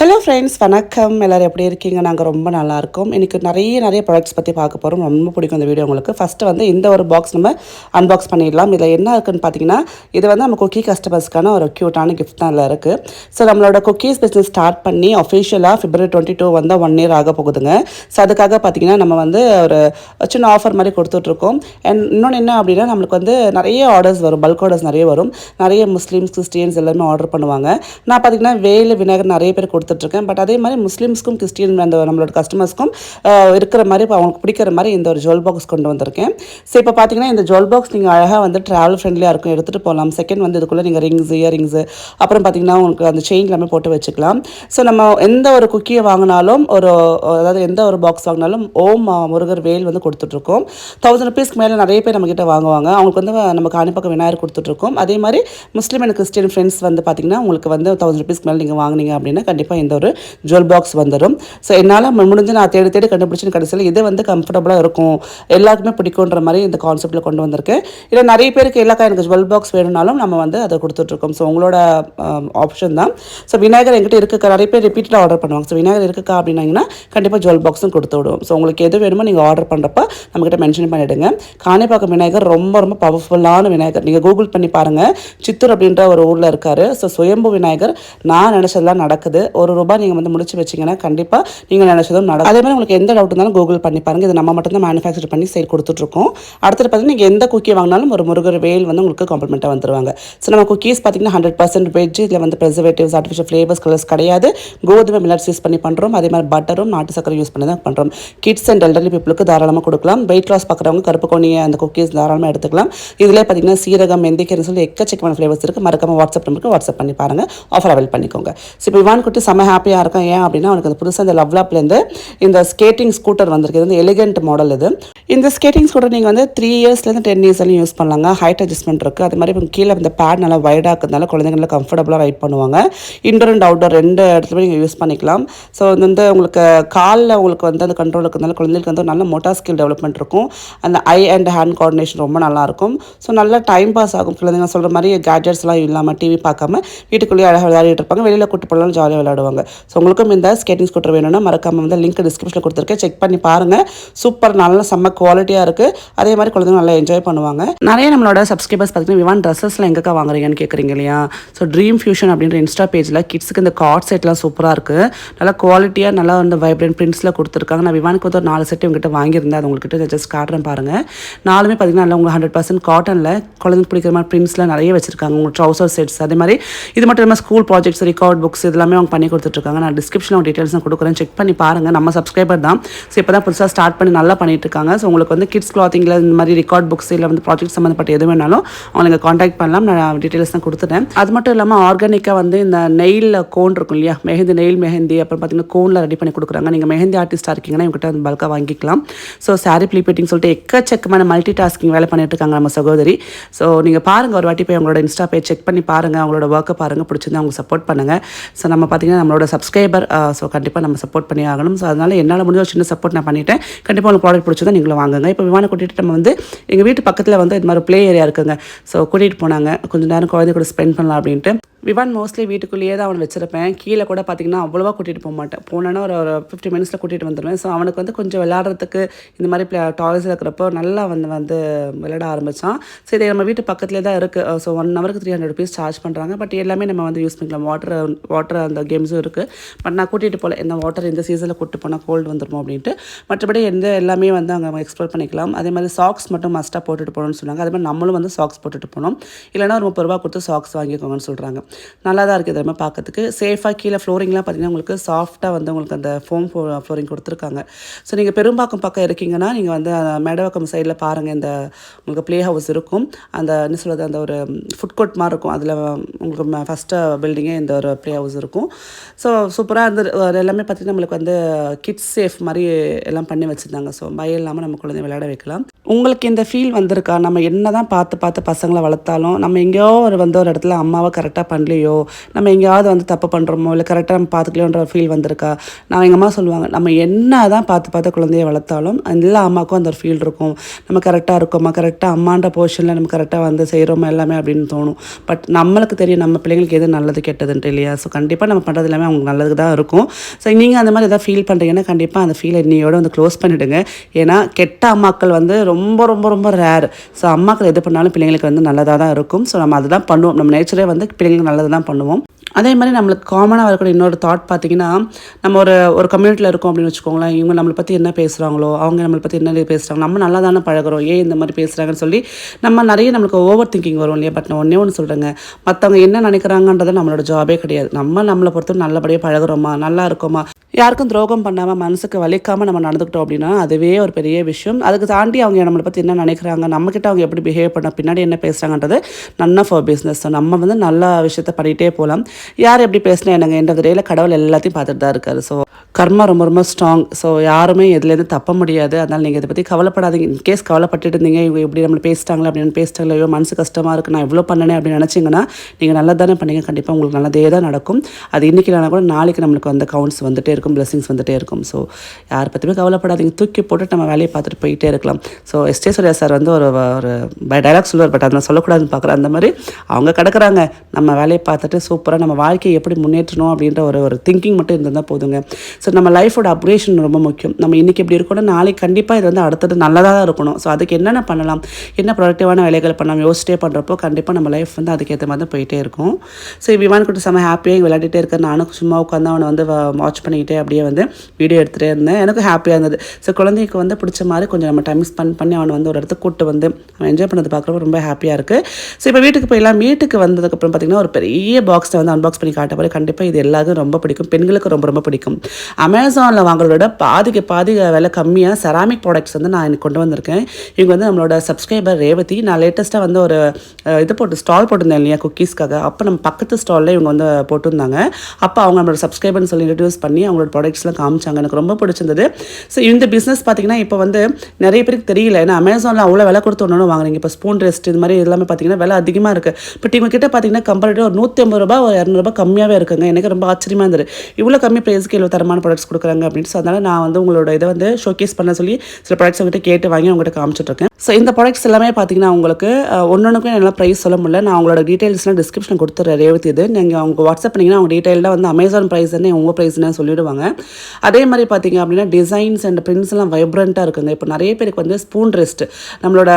Hello friends வணக்கம். எல்லோரும் எப்படி இருக்கீங்க? நாங்கள் ரொம்ப நல்லாயிருக்கோம் இன்றைக்கி எனக்கு நிறைய நிறைய ப்ராடக்ட்ஸ் பற்றி பார்க்க போகிறோம் ரொம்ப பிடிக்கும் இந்த வீடியோ உங்களுக்கு. ஃபஸ்ட்டு வந்து இந்த ஒரு பாக்ஸ் நம்ம அன்பாக்ஸ் பண்ணிடலாம். இதில் என்ன இருக்குன்னு பார்த்தீங்கன்னா இது வந்து நம்ம குக்கி கஸ்டமர்ஸ்க்கான ஒரு க்யூட்டான கிஃப்ட் தான் இதில் இருக்குது ஸோ நம்மளோட குக்கீஸ் பிஸ்னஸ் ஸ்டார்ட் பண்ணி அஃபிஷியலாக ஃபிப்ரவரி டுவெண்ட்டி டூ வந்து ஒன் இயர் ஆக போகுதுங்க. ஸோ அதுக்காக பார்த்தீங்கன்னா நம்ம வந்து ஒரு சின்ன ஆஃபர் மாதிரி கொடுத்துட்ருக்கோம். அண்ட் இன்னொன்று என்ன அப்படின்னா நம்மளுக்கு வந்து நிறைய ஆர்டர்ஸ் வரும். பல்க் ஆர்டர்ஸ் நிறைய வரும். நிறைய முஸ்லீம்ஸ் கிறிஸ்டியன்ஸ் எல்லாமே ஆர்டர் பண்ணுவாங்க. நான் பார்த்தீங்கன்னா வேலு விநாயகர் நிறைய பேர் கொடுத்துட்ருக்கேன். பட் அதே மாதிரி முஸ்லீம்ஸ்க்கும் கிறிஸ்டியன் அந்த நம்மளோட கஸ்டமர்ஸ்க்கும் இருக்கிற மாதிரி இப்போ அவங்களுக்கு பிடிக்கிற மாதிரி இந்த ஒரு ஜுவல் பாக்ஸ் கொண்டு வந்திருக்கேன். ஸோ இப்போ பார்த்தீங்கன்னா இந்த ஜுவல் பாக்ஸ் நீங்கள் அழகாக வந்து ட்ராவல் ஃப்ரெண்ட்லியாக இருக்கும். எடுத்துகிட்டு போகலாம் செகண்ட் வந்து இதுக்குள்ளே நீங்கள் ரிங்ஸ் இயரிங்ஸு அப்புறம் பார்த்தீங்கன்னா உங்களுக்கு அந்த செயின் எல்லாமே போட்டு வச்சுக்கலாம். ஸோ நம்ம எந்த ஒரு குக்கியை வாங்கினாலும் ஒரு அதாவது எந்த ஒரு பாக்ஸ் வாங்கினாலும் ஓம் முருகர் வேல் வந்து கொடுத்துட்ருக்கோம். தௌசண்ட் ருபீஸ்க்கு மேலே நிறைய பேர் நம்மக்கிட்ட வாங்குவாங்க. அவங்களுக்கு வந்து நம்ம காணிப்பக்கம் விநாயகர் கொடுத்துட்ருக்கோம். அதே மாதிரி முஸ்லீம் அண்ட் கிறிஸ்டின் ஃப்ரெண்ட்ஸ் வந்து பார்த்தீங்கன்னா உங்களுக்கு வந்து தௌசண்ட் ருபீஸ்க்கு மேலே நீங்கள் வாங்கினீங்க அப்படின்னா கண்டிப்பாக இந்த ஒரு ஜுவல் பாக்ஸ் வந்துடும் ஸோ என்னால் முடிஞ்சு நான் தேடி தேடி கண்டுபிடிச்சு கடைசியில் இது வந்து கம்ஃபர்டபுளாக இருக்கும். எல்லாருக்குமே பிடிக்குன்ற மாதிரி இந்த கான்செப்ட்டில் கொண்டு வந்திருக்கேன் இல்லை நிறைய பேருக்கு எல்லாக்கா எனக்கு ஜுவல் பாக்ஸ் வேணும்னாலும் நம்ம வந்து அதை கொடுத்துட்ருக்கோம். ஸோ உங்களோட ஆப்ஷன் தான். ஸோ விநாயகர் எங்கிட்ட இருக்குக்கா நிறைய பேர் ரிப்பீட்டடாக ஆர்டர் பண்ணுவாங்க. ஸோ விநாயகர் இருக்குக்கா அப்படின்னாங்கன்னா கண்டிப்பாக ஜுவல் பாக்ஸும் கொடுத்து விடுவோம். ஸோ உங்களுக்கு எது வேணுமோ நீங்கள் ஆர்டர் பண்ணுறப்ப நம்மகிட்ட மென்ஷன் பண்ணிவிடுங்க காணிப்பாக்கம் விநாயகர் ரொம்ப ரொம்ப பவர்ஃபுல்லான விநாயகர். நீங்கள் கூகுள் பண்ணி பாருங்கள் சித்தூர் அப்படின்ற ஒரு ஊரில் இருக்காரு. ஸோ சுயம்பு விநாயகர் நான் நினச்சதெல்லாம் நடக்குது. ஒரு ரூபாய் நீங்கள் வந்து முடிச்சு வச்சிங்கன்னா கண்டிப்பாக நீங்கள் நினச்சதும் நடக்கும். அதே மாதிரி உங்களுக்கு எந்த டவுட் இருந்தாலும் கூகுள் பண்ணி பாருங்கள் இது நம்ம மட்டும் தான் மேனுஃபேக்சர் பண்ணி சேல் கொடுத்துட்ருக்கோம். அடுத்தது பார்த்தீங்கன்னா நீங்கள் எந்த குக்கி வாங்கினாலும் ஒரு முருகர் வேல் வந்து உங்களுக்கு காம்ப்ளிமெண்ட்டாக வந்துருவாங்க. ஸோ நம்ம குக்கீஸ் பார்த்தீங்கன்னா ஹண்ட்ரட் பர்சன்ட் வெஜ் இதில் வந்து ப்ரிசர்வேட்டிவ்ஸ் ஆர்டிஃபிஷியல் ஃப்ளேவர்ஸ் கலர்ஸ் கிடையாது. கோதுமை மில்லட்ஸ் யூஸ் பண்ணி பண்ணுறோம் அதே மாதிரி பட்டரும் நாட்டு சக்கரை யூஸ் பண்ணி தான் பண்ணுறோம் கிட்ஸ் அண்ட் எல்டர்லி பீப்புளுக்கு தாராளமாக கொடுக்கலாம். வெயிட் லாஸ் பார்க்குறவங்க கருப்பு கோணியை அந்த குக்கீஸ் தாராளமாக எடுத்துக்கலாம். இதில் பார்த்தீங்கன்னா சீரகம் மெந்திக்கரின்னு சொல்லி எக்கச்சக்கமான ஃப்ளேவர்ஸ் இருக்குது மறக்காமல் வாட்ஸ்அப் நம்பருக்கு வாட்ஸ்அப் பண்ணி பாருங்கள் ஆஃபர் அவைல் பண்ணிக்கோங்க. ஸோ இப்போ இவான் குட்டி செம்ம ஹாப்பியாக இருக்கும் ஏன் அப்படின்னா அவனுக்கு அது புதுசாக இந்த லவ்லாப்லேருந்து இந்த ஸ்கேட்டிங் ஸ்கூட்டர் வந்திருக்கு. இது வந்து எலிகென்ட் மாடல் இது. இந்த ஸ்கேட்டிங் ஸ்கூட்டர் நீங்கள் வந்து த்ரீ இயர்ஸ்லேருந்து டென் இயர்ஸ் வரையும் யூஸ் பண்ணலாங்க. ஹைட் அட்ஜஸ்ட்மெண்ட் இருக்குது அது மாதிரி இப்போ கீழே இந்த பேட் நல்லா வைடாக இருக்கிறதுனால குழந்தைங்க நல்லா கம்ஃபர்டபுளாக ரைட் பண்ணுவாங்க. இன்டோர் அண்ட் அவுட்டோர் ரெண்டு இடத்துலையும் நீங்கள் யூஸ் பண்ணிக்கலாம். ஸோ வந்து உங்களுக்கு காலில் உங்களுக்கு வந்து அந்த கண்ட்ரோல் இருக்கிறதுனால குழந்தைங்களுக்கு வந்து ஒரு நல்ல மோட்டார் ஸ்கில் டெவலப்மெண்ட் இருக்கும். அந்த ஐ அண்ட் ஹேண்ட் கோஆர்டினேஷன் ரொம்ப நல்லாயிருக்கும் ஸோ நல்லா டைம் பாஸ் ஆகும். குழந்தைங்க சொல்கிற மாதிரி கேட்ஜெட்ஸ்லாம் இல்லாமல் டிவி பார்க்காம வீட்டுக்குள்ளேயே அழகாக விளையாடிட்டு இருப்பாங்க. வெளியில் கூட்டு போனாலும் ஜாலியாக விளையாடுவாங்க. ஸோ உங்களுக்கும் இந்த ஸ்கேட்டிங் ஸ்கூட்டர் வேணும்னா மறக்காம வந்து லிங்க் டிஸ்கிரிப்ஷனில் கொடுத்துருக்கேன். செக் பண்ணி பாருங்கள் சூப்பர் நல்ல செம்ம குவாலிட்டியாக இருக்குது அதே மாதிரி குழந்தைங்க நல்லா என்ஜாய் பண்ணுவாங்க. நிறைய நம்மளோட சப்ஸ்கிரைபர்ஸ் பார்த்தீங்கன்னா விவான் ட்ரெஸ்ஸஸ்லாம் எங்கக்கா வாங்குறீங்கன்னு கேட்குறீங்க இல்லையா? ஸோ ட்ரீம் ஃபியூஷன் அப்படின்ற இன்ஸ்டா பேஜில் கிட்ஸுக்கு இந்த கார்ட் செட்லாம் சூப்பராக இருக்குது நல்லா குவாலிட்டியாக நல்லா வந்து வைப்ரண்ட் பிரிண்ட்ஸில் கொடுத்துருக்காங்க. நான் விவானுக்கு வந்து ஒரு நாலு செட் உங்ககிட்ட வாங்கியிருந்தேன். அது உங்கள்கிட்ட ஜஸ்ட் காட்டுறேன் பாருங்கள் நாலுமே பார்த்தீங்கன்னா நல்லா உங்களுக்கு ஹண்ட்ரட் பர்சன்ட் காட்டனில் குழந்தைங்க பிடிக்கிற மாதிரி பிரிண்ட்ஸ்லாம் நிறைய வச்சிருக்காங்க. உங்கள் ட்ரௌசர் செட்ஸ் அதே மாதிரி இது மட்டும் இல்லாமல் ஸ்கூல் ப்ராஜெக்ட்ஸ் ரெக்கார்ட் புக்ஸ் இதெல்லாமே அவங்க பண்ணி கொடுத்துட்ருக்காங்க. நான் டிஸ்கிரிப்ஷனில் டீட்டெயில்ஸ் நான் கொடுக்குறேன். செக் பண்ணி பாருங்கள் நம்ம சப்ஸ்கிரைபர் தான். ஸோ இப்போ தான் புதுசாக ஸ்டார்ட் பண்ணி நல்லா பண்ணிட்டுருக்காங்க ஸோ உங்களுக்கு வந்து கிட்ஸ் கிளாத்திங்கில் இந்த மாதிரி ரெக்கார்ட் புக்ஸ் இல்லை வந்து ப்ராஜெக்ட் சம்மந்தப்பட்ட எது வேணாலும் அவங்களை காண்டாக்ட் பண்ணலாம். நான் டீட்டெயில்ஸ் தான் கொடுத்துட்டேன். அது மட்டும் இல்லாமல் ஆர்கானிக்காக வந்து இந்த நெயிலில் கோன் இருக்கும் இல்லையா? மெஹந்தி நெயில் மெஹந்தி அப்புறம் பார்த்தீங்கன்னா கோனில் ரெடி பண்ணி கொடுக்குறாங்க. நீங்கள் மெஹந்தி ஆர்டிஸ்ட்டாக இருக்கீங்கன்னா இவங்ககிட்ட வந்து பல்காக வாங்கிக்கலாம். ஸோ சாரி ப்ளீபேட்டிங் சொல்லிட்டு எக்கச்சக்கமான மல்டி டாஸ்கிங் வேலை பண்ணிட்டு இருக்காங்க நம்ம சகோதரி. ஸோ நீங்கள் பாருங்கள் ஒரு வாட்டி போய் அவங்களோட இன்ஸ்டா போய் செக் பண்ணி பாருங்கள் அவங்களோட ஒர்க்கை பாருங்கள் பிடிச்சிருந்தா அவங்க சப்போர்ட் பண்ணுங்கள் ஸோ நம்ம பார்த்தீங்கன்னா நம்மளோட சப்ஸ்கிரைபர் ஸோ கண்டிப்பாக நம்ம சப்போர்ட் பண்ணி ஆகணும். ஸோ அதனால் என்னால் முடிஞ்ச ஒரு சின்ன சப்போர்ட் நான் பண்ணிட்டேன். கண்டிப்பாக உங்களுக்கு ப்ராடக்ட் பிடிச்சதை நீங்களும் வாங்குங்க. இப்போ விமானம் கூட்டிகிட்டு நம்ம வந்து எங்கள் வீட்டு பக்கத்தில் வந்து இது மாதிரி ப்ளே ஏரியா இருக்குங்க. ஸோ கூட்டிகிட்டு போனாங்க. கொஞ்சம் நேரம் குழந்தை கூட ஸ்பெண்ட் பண்ணலாம் அப்படின்ட்டு. விவான் மோஸ்ட்லி வீட்டுக்குள்ளேயே தான் அவனை வச்சிருப்பேன். கீழே கூட பார்த்தீங்கன்னா அவ்வளோவா கூட்டிகிட்டு போக மாட்டேன். போனேன்னா ஒரு ஒரு ஃபிஃப்டி மினிட்ஸில் கூட்டிகிட்டு வந்துடுவேன் ஸோ அவனுக்கு வந்து கொஞ்சம் விளையாடுறதுக்கு இந்த மாதிரி ப்ளே டாய்ஸ் இருக்கிறப்போ நல்லா வந்து வந்து விளையாட ஆரம்பித்தான் சரி நம்ம வீட்டு பக்கத்துலேயே தான் இருக்குது ஸோ ஒன் ஹவருக்கு த்ரீ ஹண்ட்ரட் ருபீஸ் சார்ஜ் பண்ணுறாங்க பட் எல்லாமே நம்ம வந்து யூஸ் பண்ணிக்கலாம். வாட்டர் வாட்டர் அந்த கேம்ஸும் இருக்குது பட் நான் கூட்டிகிட்டு போகல. இந்த வாட்டர் இந்த சீசனில் கூப்பிட்டு போனால் கோல்டு வந்துடும் அப்படின்ட்டு. மற்றபடி எந்த எல்லாமே வந்து அங்கே எக்ஸ்ப்ளோர் பண்ணிக்கலாம். அதே மாதிரி சாக்ஸ் மட்டும் மஸ்ட்டாக போட்டுட்டு போகணும்னு சொன்னாங்க. அதே மாதிரி நம்மளும் வந்து சாக்ஸ் போட்டுட்டு போகணும் இல்லைன்னா ஒரு முப்பது ரூபா கொடுத்து சாக்ஸ் வாங்கிக்கோங்கன்னு சொல்கிறாங்க நல்லா தான் இருக்குது இதெல்லாம் பார்க்கறதுக்கு. சேஃபாக கீழே ஃப்ளோரிங்லாம் பார்த்தீங்கன்னா உங்களுக்கு சாஃப்ட்டாக வந்து உங்களுக்கு அந்த ஃபோம் ஃப்ளோரிங் கொடுத்துருக்காங்க. ஸோ நீங்கள் பெரும்பாக்கம் பக்கம் இருக்கீங்கன்னா நீங்கள் வந்து மேடவாக்கம் சைடில் பாருங்கள் இந்த உங்களுக்கு ப்ளே ஹவுஸ் இருக்கும். அந்த என்ன சொல்கிறது அந்த ஒரு ஃபுட் கோர்ட் மாதிரி இருக்கும். அதில் உங்களுக்கு ஃபஸ்ட்டு பில்டிங்கே இந்த ஒரு ப்ளே ஹவுஸ் இருக்கும். ஸோ சூப்பராக அந்த எல்லாமே பார்த்திங்கன்னா நம்மளுக்கு வந்து கிட்ஸ் சேஃப் மாதிரி எல்லாம் பண்ணி வச்சுருந்தாங்க. ஸோ பயம் இல்லாமல் நம்ம குழந்தை விளையாட வைக்கலாம். உங்களுக்கு இந்த ஃபீல் வந்திருக்கா? நம்ம என்ன தான் பார்த்து பார்த்து பசங்களை வளர்த்தாலும் நம்ம எங்கேயோ ஒரு வந்து ஒரு இடத்துல அம்மாவை கரெக்டாக பண்ணி பண்ணலையோ? நம்ம எங்கேயாவது வந்து தப்பு பண்ணுறோமோ இல்லை கரெக்டாக நம்ம பார்த்துக்கலையோன்ற ஃபீல் வந்திருக்கா? நான் எங்கள் அம்மா சொல்லுவாங்க நம்ம என்ன தான் பார்த்து பார்த்து குழந்தைய வளர்த்தாலும் எல்லா அம்மாவுக்கும் அந்த ஒரு ஃபீல் இருக்கும். நம்ம கரெக்டாக இருக்கோமா? கரெக்டாக அம்மான்ற போர்ஷனில் நம்ம கரெக்டாக வந்து செய்கிறோமா எல்லாமே அப்படின்னு தோணும். பட் நம்மளுக்கு தெரியும் நம்ம பிள்ளைங்களுக்கு எது நல்லது கெட்டதுன்ட்டு இல்லையா? ஸோ கண்டிப்பாக நம்ம பண்ணுறது எல்லாமே அவங்களுக்கு நல்லதுக்கு தான் இருக்கும். ஸோ நீங்கள் அந்த மாதிரி எதாவது ஃபீல் பண்ணுறீங்கன்னா கண்டிப்பாக அந்த ஃபீல் இன்னையோட வந்து க்ளோஸ் பண்ணிவிடுங்க ஏன்னா கெட்ட அம்மாக்கள் வந்து ரொம்ப ரொம்ப ரொம்ப ரேர் ஸோ அம்மாக்கள் எது பண்ணாலும் பிள்ளைங்களுக்கு வந்து நல்லதாக தான் இருக்கும். ஸோ நம்ம அதுதான் பண்ணுவோம். நம்ம நேச்சரே வந்து பிள்ளைங்களுக்கு நல்லது தான் பண்ணுவோம். அதே மாதிரி நம்மளுக்கு காமனாக வரக்கூடிய இன்னொரு தாட் பார்த்தீங்கன்னா நம்ம ஒரு ஒரு கம்யூனிட்டியில் இருக்கோம் அப்படின்னு வச்சுக்கோங்களேன் இவங்க நம்மளை பற்றி என்ன பேசுகிறாங்களோ அவங்க நம்மளை பற்றி என்ன பேசுகிறாங்க நம்ம நல்லா தானே பழகுறோம் ஏன் இந்த மாதிரி பேசுகிறாங்கன்னு சொல்லி நம்ம நிறைய நம்மளுக்கு ஓவர் திங்கிங் வரும் இல்லையா? பட் நான் ஒன்றே ஒன்று சொல்கிறேங்க மற்றவங்க என்ன நினைக்கிறாங்கன்றது நம்மளோட ஜாபே கிடையாது. நம்ம நம்மளை பொறுத்தவரை நல்லபடியாக பழகுறோமா? நல்லா இருக்கோமா? யாருக்கும் துரோகம் பண்ணாமல் மனசுக்கு வலிக்காமல் நம்ம நடந்துக்கிட்டோம் அப்படின்னா அதுவே ஒரு பெரிய விஷயம். அதுக்கு தாண்டி அவங்க நம்மளை பற்றி என்ன நினைக்கிறாங்க நம்மக்கிட்ட அவங்க எப்படி பிஹேவ் பண்ண பின்னாடி என்ன பேசுகிறாங்கன்றது நன் ஆஃப் பிஸ்னஸ் நம்ம வந்து நல்ல விஷயத்த பண்ணிகிட்டே போகலாம் யார் எப்படி பேசினா என்னங்க? என்ற டேயில் கடவுள் எல்லாத்தையும் பார்த்துட்டு தான் இருக்காரு. ஸோ கர்மா ரொம்ப ரொம்ப ஸ்ட்ராங் ஸோ யாருமே எதுலேருந்து தப்ப முடியாது. அதனால் நீங்கள் இதை பற்றி கவலைப்படாதீங்க. இன்கேஸ் கவலைப்பட்டுட்டு இருந்தீங்க இவங்க இப்படி நம்மளை பேசிட்டாங்களே அப்படின்னு பேசிட்டாங்களே ஐயோ மனசு கஷ்டமாக இருக்குது நான் இவ்வளோ பண்ணனே அப்படின்னு நினச்சிங்கன்னா நீங்கள் நல்லா தானே பண்ணீங்க. கண்டிப்பாக உங்களுக்கு நல்லதே தான் நடக்கும். அது இன்றைக்கி இல்லைனா கூட நாளைக்கு நம்மளுக்கு வந்து கவுண்ட்ஸ் வந்துட்டே இருக்கும் blessings வந்துட்டே இருக்கும். ஸோ யார் பற்றியுமே கவலைப்படாதீங்க. தூக்கி போட்டு நம்ம வேலையை பார்த்துட்டு போயிட்டே இருக்கலாம். ஸோ எஸ்டே சூர்யா சார் வந்து ஒரு ஒரு பை டைலாக் சொல்லுவார் பட் அதை சொல்லக்கூடாதுன்னு பார்க்குறேன் அந்த மாதிரி அவங்க கிடக்குறாங்க. நம்ம வேலையை பார்த்துட்டு சூப்பராக நம்ம நம்ம வாழ்க்கையை எப்படி முன்னேற்றணும் அப்படின்ற ஒரு ஒரு திங்கிங் மட்டும் இருந்தால் போதுங்க. ஸோ நம்ம லைஃபோட அப்ரேஷன் ரொம்ப முக்கியம். நம்ம இன்றைக்கி எப்படி இருக்கணும் நாளைக்கு கண்டிப்பாக இது வந்து அடுத்தது நல்லதாக தான் இருக்கணும். ஸோ அதுக்கு என்னென்ன பண்ணலாம்? என்ன ப்ரொடக்டிவான வேலைகள் பண்ணலாம்? யோசிச்சிட்டே பண்ணுறப்போ கண்டிப்பாக நம்ம லைஃப் வந்து அதுக்கேற்ற மாதிரி தான் போயிட்டே இருக்கும். ஸோ விமான் கிட்ட செம்ம ஹாப்பியாக விளையாடிட்டே இருக்கேன் நானும் சும்மா உட்காந்து அவனை வந்து வாட்ச் பண்ணிக்கிட்டே அப்படியே வந்து வீடியோ எடுத்துகிட்டே இருந்தேன். எனக்கும் ஹாப்பியாக இருந்தது. ஸோ குழந்தைக்கு வந்து பிடிச்ச மாதிரி கொஞ்சம் நம்ம டைம் ஸ்பெண்ட் பண்ணி அவனை வந்து ஒரு இடத்துக்கு கூட்டு வந்து அவன் என்ஜாய் பண்ணது பார்க்குறப்ப ரொம்ப ஹாப்பியாக இருக்குது ஸோ இப்போ வீட்டுக்கு போயிடலாம். வீட்டுக்கு வந்ததுக்கப்புறம் பார்த்திங்கன்னா ஒரு பெரிய பாக்ஸை வந்து அன்பாக்ஸ் பண்ணி காட்ட போகிறேன் கண்டிப்பாக இது எல்லாருக்கும் ரொம்ப பிடிக்கும். பெண்களுக்கு ரொம்ப ரொம்ப பிடிக்கும். அமேசானில் வாங்குறதோட பாதிக்கு பாதி விலை கம்மியாக செராமிக் ப்ராடக்ட்ஸ் வந்து நான் எனக்கு கொண்டு வந்திருக்கேன். இவங்க வந்து நம்மளோட சப்ஸ்கிரைபர் ரேவதி. நான் லேட்டஸ்ட்டாக வந்து ஒரு இது போட்டு ஸ்டால் போட்டிருந்தேன் இல்லையா குக்கீஸ்க்காக அப்போ நம்ம பக்கத்து ஸ்டாலில் இவங்க வந்து போட்டிருந்தாங்க. அப்போ அவங்க நம்மளோட சப்ஸ்கிரைபர்னு சொல்லி இன்ட்ரடியூஸ் பண்ணி அவங்களோட ப்ராடக்ட்ஸ்லாம் காமிச்சாங்க. எனக்கு ரொம்ப பிடிச்சிருந்தது. ஸோ இந்த பிஸ்னஸ் பார்த்தீங்கன்னா இப்போ வந்து நிறைய பேருக்கு தெரியல. ஏன்னா அமேசானில் அவ்வளோ விலை கொடுத்து ஒன்று வாங்குறீங்க. இப்போ ஸ்பூன் ரெஸ்ட் இது மாதிரி எல்லாமே பார்த்தீங்கன்னா விலை அதிகமாக இருக்குது இப்போ இவங்க கிட்ட பார்த்தீங்கன்னா கம்பேரிட்டிவ் ஒரு நூற்றி ஐம்பது ரூபா ஒரு இரநூறுபா கம்மியாகவே இருக்குங்க. எனக்கு ரொம்ப ஆச்சரியமாக இருந்தது. இவ்வளோ கம்மி ப்ரைஸ்க்கு இவ்வளோ தரமான ப்ராடக்ட்ஸ் கொடுக்குறாங்க அப்படின்னு ஸோ அதனால் நான் வந்து உங்களோட இதை வந்து ஷோகேஸ் பண்ண சொல்லி சில ப்ராடக்ட்ஸ் வந்துட்டு கேட்டு வாங்கி உங்கள்கிட்ட காமிச்சிட்ருக்கேன். ஸோ இந்த ப்ராடக்ட்ஸ் எல்லாமே பார்த்தீங்கன்னா உங்களுக்கு ஒன்றொன்றுக்கும் என்னால் ப்ரைஸ் சொல்ல முடியல. நான் உங்களோட டீட்டெயில்ஸ்லாம் டிஸ்கிரிப்ஷன் கொடுத்துட்றேன் ரேவதி இது. நீங்கள் அவங்க வாட்ஸ்அப் பண்ணிங்கன்னா அவங்க டீட்டெயிலாக வந்து அமேசான் ப்ரைஸ் என்ன உங்கள் ப்ரைஸ்னு சொல்லிவிடுவாங்க அதே மாதிரி பார்த்தீங்க அப்படின்னா டிசைன்ஸ் அண்ட் பிரிண்ட்ஸ் எல்லாம் வைப்ரண்ட்டாக இருக்குங்க. இப்போ நிறைய பேருக்கு வந்து ஸ்பூன் ரெஸ்ட் நம்மளோட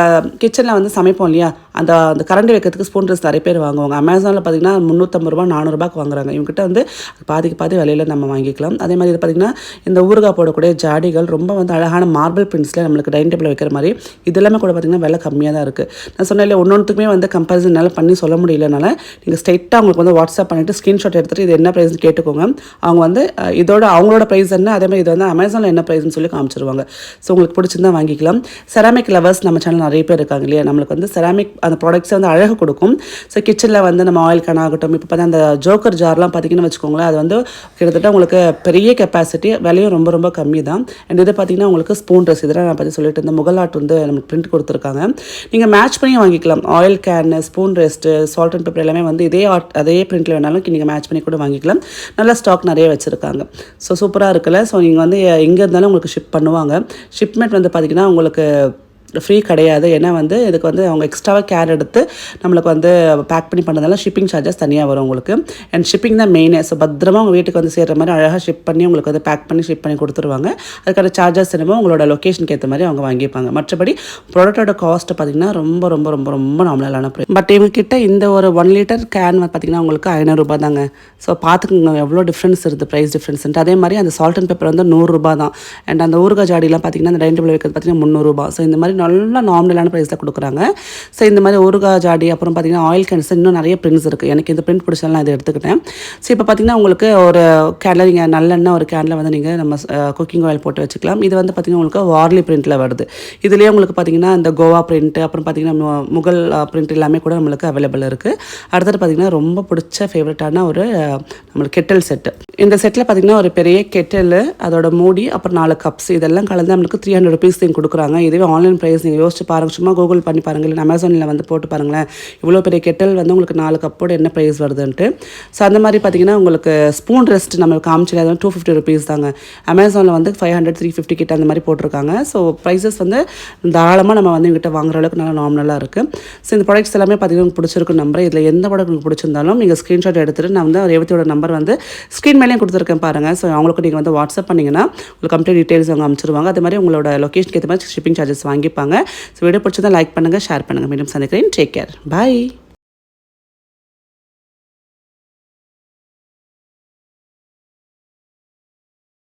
கிச்சனில் வந்து சமைப்போம் இல்லையா? அந்த அந்த கரண்ட் வைக்கிறதுக்கு ஸ்பூன் ரெஸ்ட் நிறைய பேர் வாங்குவாங்க. அமேசானில் பார்த்தீங்கன்னா முந்நூற்றம்பது ரூபா நானூறுபாக்கு வாங்குறாங்க. இவங்ககிட்ட வந்து பாதிக்கு பாதி விலையில் நம்ம வாங்கிக்கலாம். அதே மாதிரி இது பார்த்தீங்கன்னா இந்த ஊறுகாய் போடக்கூடிய ஜாடிகள் ரொம்ப வந்து அழகான மார்பிள் பிரிண்ட்ஸில் நம்மளுக்கு டைனிங் டேபிள் வைக்கிற மாதிரி இது எல்லாமே கூட பார்த்தீங்கன்னா விலை கம்மியாக தான் இருக்குது நான் சொன்னேன் ஒன்று ஒன்னொன்றுக்குமே வந்து கம்பேரிசன் பண்ணி சொல்ல முடியலனால நீங்கள் ஸ்ட்ரைட்டாக அவங்களுக்கு வந்து வாட்ஸ்அப் பண்ணிவிட்டு ஸ்க்ரீன்ஷாட் எடுத்துகிட்டு இது என்ன ப்ரைஸ்னு கேட்டுக்கோங்க. அவங்க வந்து இதோட அவங்களோட ப்ரைஸ் என்ன அதே மாதிரி இது வந்து அமேசானில் என்ன ப்ரைஸ்னு சொல்லி காமிச்சிருவாங்க. ஸோ உங்களுக்கு பிடிச்சிருந்தா வாங்கிக்கலாம். செராமிக் லவர்ஸ் நம்ம சேனல் நிறைய பேர் இருக்காங்க இல்லையா நம்மளுக்கு வந்து செராமிக் அந்த ப்ராடக்ட்ஸை வந்து அழகு கொடுக்கும். ஸோ கிச்சனில் வந்து நம்ம ஆயில் கேன் ஆகட்டும் இப்போ பார்த்தா அந்த ஜோக்கர் ஜார்லாம் பார்த்தீங்கன்னு வச்சுக்கோங்களேன் அது வந்து கிட்டத்தட்ட உங்களுக்கு பெரிய கெப்பாசிட்டி விலையும் ரொம்ப ரொம்ப கம்மி தான் அண்ட் இது பார்த்தீங்கன்னா உங்களுக்கு ஸ்பூன் ட்ரெஸ் இதெல்லாம் நான் பற்றி சொல்லிட்டு இந்த முகலாட் வந்து நமக்கு பிரிண்ட் கொடுத்துருக்காங்க. நீங்கள் மேட்ச் பண்ணி வாங்கிக்கலாம். Oil can spoon rest salt and pepper எல்லாமே வந்து இதே ஆட் அதே பிரிண்ட்டில் வேணாலும் நீங்கள் மேட்ச் பண்ணி கூட வாங்கிக்கலாம். நல்ல ஸ்டாக் நிறைய வச்சுருக்காங்க. ஸோ சூப்பராக இருக்குல்ல. ஸோ நீங்கள் வந்து எங்கே இருந்தாலும் உங்களுக்கு ஷிப் பண்ணுவாங்க. ஷிப்மெண்ட் வந்து பார்த்தீங்கன்னா உங்களுக்கு ஃப்ரீ கிடையாது. ஏன்னா வந்து இதுக்கு வந்து அவங்க எக்ஸ்ட்ராவாக கேர் எடுத்து நம்மளுக்கு வந்து பேக் பண்ணி பண்ணதால ஷிப்பிங் சார்ஜஸ் தனியாக வரும் உங்களுக்கு. அண்ட் ஷிப்பிங் தான் மெயினே ஸோ பத்திரமா உங்கள் வீட்டுக்கு வந்து சேர்ற மாதிரி அழகாக ஷிப் பண்ணி உங்களுக்கு வந்து பேக் பண்ணி ஷிப் பண்ணி கொடுத்துருவாங்க. அதுக்கான சார்ஜஸ் என்னமோ உங்களோட லொக்கேஷனுக்கு ஏற்ற மாதிரி அவங்க வாங்கிப்பாங்க. மற்றபடி ப்ராடக்ட்டோட காஸ்ட் பார்த்தீங்கன்னா ரொம்ப ரொம்ப ரொம்ப ரொம்ப நார்மலான ப்ரைஸ் பட் இவங்கக்கிட்ட இந்த ஒரு ஒன் லிட்டர் கேன் பார்த்தீங்கன்னா உங்களுக்கு ஐநூறுரூபா தாங்க. ஸோ பார்த்துக்கோங்க. எவ்வளோ டிஃப்ரென்ஸ் இருக்குது ப்ரைஸ் டிஃப்ரென்ஸ்ன்ட்டு அதே மாதிரி அந்த சால்ட் அண்ட் பேப்பர் வந்து நூறுரூபா தான். அண்ட் அந்த ஊறுகாய் ஜாடிலாம் பார்த்தீங்கன்னா அந்த டைனிங் டேபிள் வைக்கிறது பார்த்தீங்கன்னா முந்நூறுரூபா ஸோ இந்த மாதிரி நல்ல நார்மலான ப்ரைஸில் கொடுக்குறாங்க. ஸோ இந்த மாதிரி ஒரு ஜாடி அப்புறம் பார்த்தீங்கன்னா ஆயில் கேன்ஸ் இன்னும் நிறைய பிரிண்ட்ஸ் இருக்குது எனக்கு இந்த பிரிண்ட் பிடிச்சாலும் நான் இதை எடுத்துக்கிட்டேன். ஸோ இப்போ பார்த்தீங்கன்னா உங்களுக்கு ஒரு கேனில் நீங்கள் நல்லெண்ணெய் ஒரு கேனில் வந்து நீங்கள் நம்ம குக்கிங் ஆயில் போட்டு வச்சுக்கலாம். இது வந்து பார்த்தீங்கன்னா உங்களுக்கு வார்லி பிரிண்ட்டில் வருது. இதுலேயே உங்களுக்கு பார்த்தீங்கன்னா இந்த கோவா பிரிண்ட் அப்புறம் பார்த்தீங்கன்னா மு- முகல் பிரிண்ட் எல்லாமே கூட நம்மளுக்கு அவைலபிள் இருக்குது அடுத்தது பார்த்தீங்கன்னா ரொம்ப பிடிச்ச ஃபேவரட்டான ஒரு நம்மளுக்கு கெட்டல் செட்டு இந்த செட்டில் பார்த்தீங்கன்னா ஒரு பெரிய கெட்டல் அதோட மூடி அப்புறம் நாலு கப்ஸ் இதெல்லாம் கலந்து நம்மளுக்கு த்ரீ ஹண்ட்ரட் ருபீஸ் கொடுக்குறாங்க. இதுவே ஆன்லைன் ப்ரைஸ் ப்ரைஸ் நீங்கள் யோசிச்சு பாருங்கள் சும்மா கூகுள் பண்ணி பாருங்கள் இல்லை அமேசானில் வந்து போட்டு பாருங்களேன். இவ்வளோ பெரிய கெட்டல் வந்து உங்களுக்கு நாலு கப்போட என்ன ப்ரைஸ் வருதுன்ட்டு. ஸோ அந்த மாதிரி பார்த்தீங்கன்னா உங்களுக்கு ஸ்பூன் ரெஸ்ட் நம்ம காமிச்சல அது டூ ஃபிஃப்டி ருபீஸ் தாங்க. அமேசானில் வந்து ஃபைவ் ஹண்ட்ரட் த்ரீ ஃபிஃப்டி கிட்ட அந்த மாதிரி போட்டிருக்காங்க. ஸோ ப்ரைஸஸ் வந்து தாராளமாக நம்ம வந்து இங்கிட்ட வாங்குற அளவுக்கு நல்லா நார்மலாக இருக்குது ஸோ இந்த ப்ராடக்ட்ஸ் எல்லாமே பார்த்தீங்கன்னா உங்களுக்கு பிடிச்சிருக்கு நம்பர் இதில் எந்த ப்ராடக்ட் உங்களுக்கு பிடிச்சிருந்தாலும் நீங்கள் ஸ்க்ரீன்ஷாட் எடுத்துகிட்டு நான் வந்து ரேவதியோட நம்பர் வந்து ஸ்க்ரீன் மேலேயும் கொடுத்துருக்கேன் பாருங்கள் ஸோ அவங்களுக்கு நீங்கள் வந்து வாட்ஸ்அப் பண்ணிங்கன்னா உங்களுக்கு கம்ப்ளீட் டீட்டெயில்ஸ் அவங்க அமைச்சிருவாங்க. அதே மாதிரி உங்களோட லொக்கேஷனுக்கு ஏற்ற மாதிரி ஷிப்பிங் சார்ஜஸ் வாங்கி கேட்பாங்க. ஸோ வீடியோ பிடிச்சதான் லைக் பண்ணுங்கள் ஷேர் பண்ணுங்கள் மீண்டும் சந்திக்கிறேன். Take care bye